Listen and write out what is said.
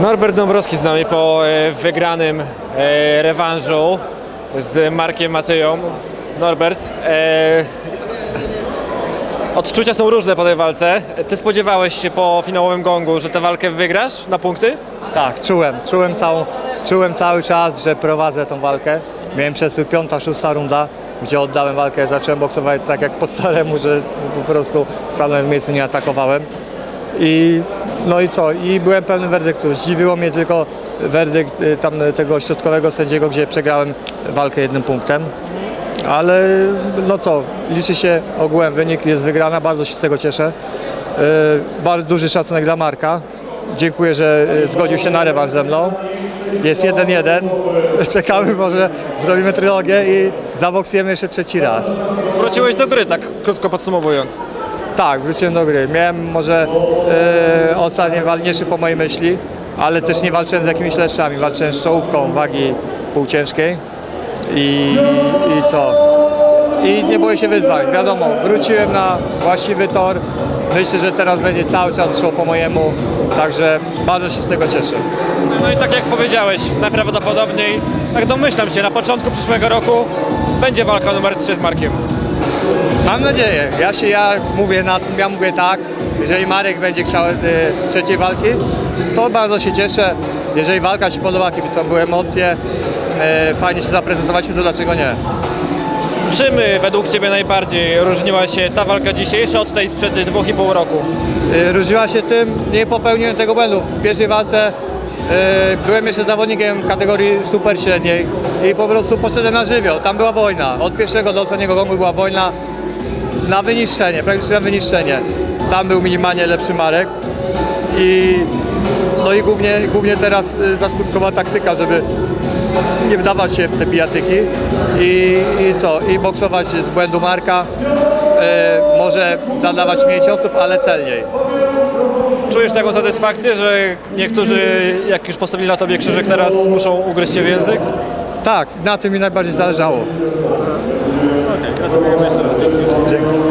Norbert Dąbrowski z nami po e, wygranym e, rewanżu z Markiem Matyją. Norbert, e, odczucia są różne po tej walce. Ty spodziewałeś się po finałowym gongu, że tę walkę wygrasz na punkty? Tak, czułem, czułem, całą, czułem cały czas, że prowadzę tą walkę. Miałem przez piąta, szósta runda, gdzie oddałem walkę, zacząłem boksować tak jak po staremu, że po prostu stanąłem w miejscu, nie atakowałem. I no i co? I byłem pełny werdyktu. Zdziwiło mnie tylko werdykt y, tam y, tego środkowego sędziego, gdzie przegrałem walkę jednym punktem. Ale no co, liczy się ogółem wynik, jest wygrana, bardzo się z tego cieszę. Yy, Bardzo duży szacunek dla Marka. Dziękuję, że y, zgodził się na rewanż ze mną. Jest 1-1. Czekamy, może zrobimy trylogię i zaboksujemy jeszcze trzeci raz. Wróciłeś do gry, tak krótko podsumowując. Tak, wróciłem do gry. Miałem może yy, ostatnie walniejszy po mojej myśli, ale też nie walczyłem z jakimiś leszczami. Walczyłem z czołówką wagi półciężkiej i, i co? I nie boję się wyzwań. Wiadomo, wróciłem na właściwy tor. Myślę, że teraz będzie cały czas szło po mojemu, także bardzo się z tego cieszę. No i tak jak powiedziałeś, najprawdopodobniej, tak domyślam się, na początku przyszłego roku będzie walka numer 3 z Markiem. Mam nadzieję. Ja się ja mówię, na, ja mówię tak. Jeżeli Marek będzie chciał e, trzeciej walki, to bardzo się cieszę. Jeżeli walka się podoba, kibicom były emocje, e, fajnie się zaprezentowaliśmy, to dlaczego nie? Czym y, według Ciebie najbardziej różniła się ta walka dzisiejsza od tej sprzed dwóch i pół roku? E, Różniła się tym, nie popełniłem tego błędu. W pierwszej walce e, byłem jeszcze zawodnikiem kategorii super średniej i po prostu poszedłem na żywioł. Tam była wojna. Od pierwszego do ostatniego gongu była wojna na wyniszczenie, praktycznie na wyniszczenie. Tam był minimalnie lepszy Marek i no i głównie, głównie teraz y, zaskutkowała taktyka, żeby nie wdawać się w te bijatyki i, i co, i boksować z błędu Marka, y, może zadawać mniej ciosów, ale celniej. Czujesz taką satysfakcję, że niektórzy, jak już postawili na Tobie krzyżyk, teraz muszą ugryźć się w język? Tak, na tym mi najbardziej zależało. Gratulujemy jeszcze gelecek.